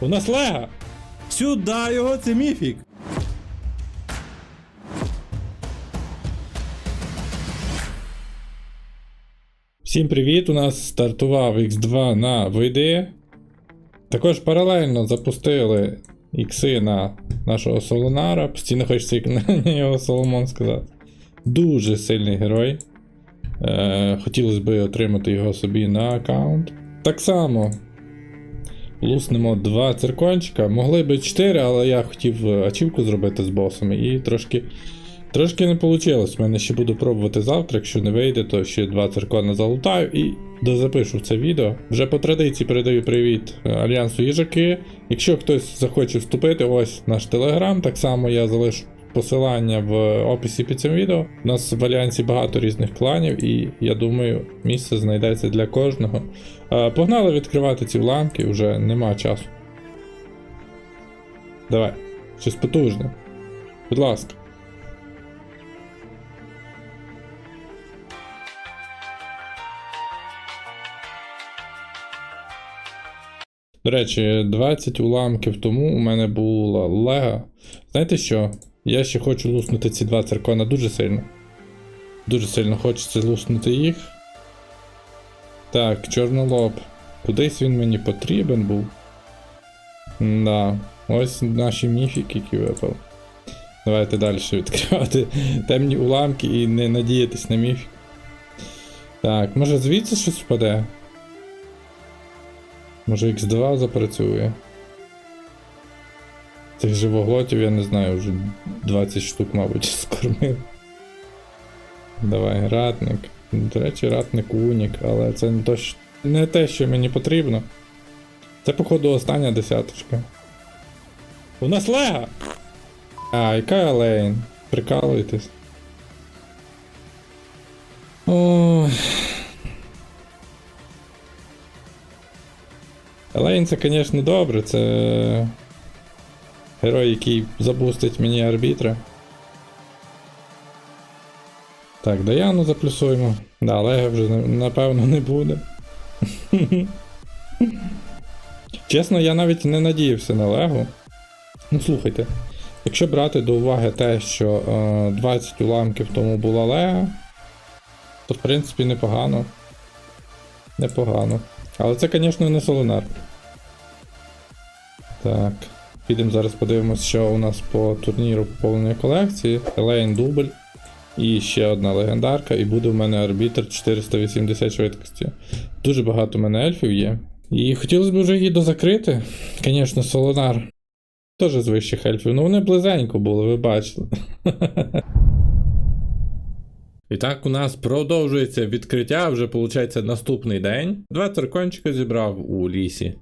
У нас лега! Сюди його, це міфік! Всім привіт! У нас стартував X2 на VD. Також паралельно запустили ікси на нашого Солонара. Постійно хочеться на нього Соломон сказати. Дуже сильний герой. Е, хотілося б отримати його собі на аккаунт. Так само. Луснемо два циркончика. Могли би 4, але я хотів е, ачівку зробити з босами і трошки. Трошки не вийшло. У мене ще буду пробувати завтра. Якщо не вийде, то ще два циркона залутаю і дозапишу це відео. Вже по традиції передаю привіт е, Альянсу Їжаки. Якщо хтось захоче вступити, ось наш телеграм. Так само я залишу посилання в описі під цим відео. У нас в Альянсі багато різних кланів, і я думаю, місце знайдеться для кожного. Е, Погнали відкривати ці уламки, вже нема часу. Давай, щось потужне. Будь ласка. До речі, 20 уламків тому у мене була лега. Знаєте що? Я ще хочу луснути ці два циркона дуже сильно. Дуже сильно хочеться луснути їх. Так, чорнолоб. Кудись він мені потрібен був. Да. Ось наші міфіки, які випали. Давайте далі відкривати темні уламки і не надіятись на міфік. Так, може звідси щось впаде? Може X2 запрацює. Цих живоглотів я не знаю, вже 20 штук, мабуть, скормив. Давай, ратник. До речі, ратник унік, але це не, то, не те, що мені потрібно. Це, походу, остання десяточка. У нас лега! А, яка лейн? Прикалуєтесь. Ой. Це, звісно, добре, це герой, який забустить мені арбітра. Так, Даяну заплюсуємо. Да, Олега вже напевно не буде. Чесно, я навіть не надіявся на Легу. Ну, слухайте, якщо брати до уваги те, що е, 20 уламків тому була Лега, то в принципі непогано. Непогано. Але це, звісно, не солонар. Так. Підемо зараз подивимось, що у нас по турніру поповнення колекції. Елейн дубль. І ще одна легендарка, і буде в мене арбітр 480 швидкості. Дуже багато в мене ельфів є. І хотілося б вже її дозакрити. Звісно, Солонар. Теж з вищих ельфів. Ну вони близенько були, ви бачили. І так у нас продовжується відкриття, вже виходить наступний день. Два циркончика зібрав у лісі.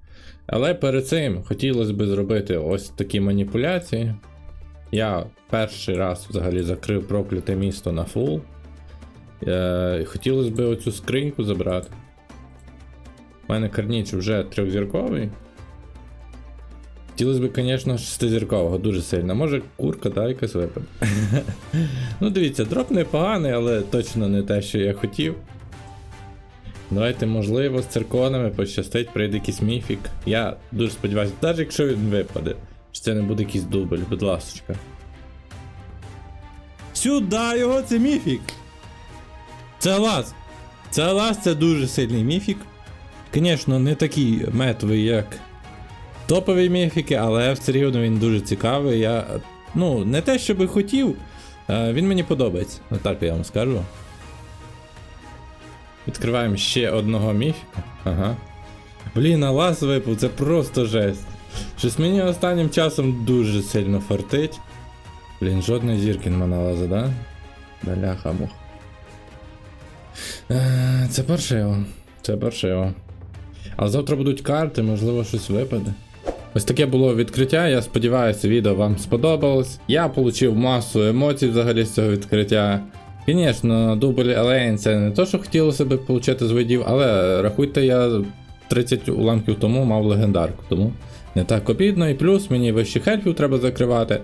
Але перед цим хотілося б зробити ось такі маніпуляції. Я перший раз взагалі закрив прокляте місто на фул. Е, хотілося б оцю скриньку забрати. У мене карніч вже трьохзірковий. Хотілося б, звісно, шестизіркового дуже сильно. Може курка, да, якась випаде. ну, дивіться, дроп непоганий, але точно не те, що я хотів. Давайте, можливо, з цирконами пощастить, прийде якийсь міфік. Я дуже сподіваюся, навіть якщо він випаде, що це не буде якийсь дубль, будь ласочка. Сюди його, це міфік! Це лаз! Це лаз, це дуже сильний міфік. Звісно, не такий метовий, як топові міфіки, але все рівно він дуже цікавий. Я. Ну, не те, що би хотів, він мені подобається. Отак я вам скажу. Відкриваємо ще одного міфіка. Ага. Блін, а лаз випав, це просто жесть. Щось мені останнім часом дуже сильно фартить. Блін, жодної зірки нема на лаза, да? Баляха мух. Е, Це паршиво. Це паршиво. Але завтра будуть карти, можливо, щось випаде. Ось таке було відкриття. Я сподіваюся, відео вам сподобалось. Я отримав масу емоцій взагалі з цього відкриття. Звісно, дубль Елейн це не то, що хотілося б отримати з видів, але рахуйте, я 30 уламків тому мав легендарку, тому не так обідно, і плюс мені вищих ельфів треба закривати. Е,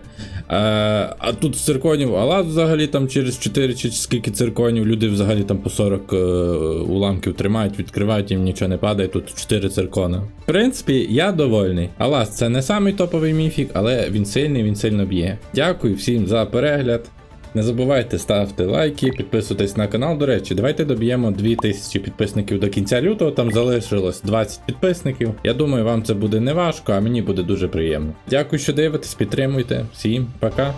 а тут з цирконів Алас взагалі там через 4 чи скільки цирконів, люди взагалі там по 40 е, уламків тримають, відкривають, їм нічого не падає, тут 4 циркона. В принципі, я довольний. Алас це не самий топовий міфік, але він сильний, він сильно б'є. Дякую всім за перегляд. Не забувайте ставити лайки, підписуйтесь на канал. До речі, давайте доб'ємо 2000 підписників до кінця лютого. Там залишилось 20 підписників. Я думаю, вам це буде не важко, а мені буде дуже приємно. Дякую, що дивитесь, підтримуйте. Всім пока.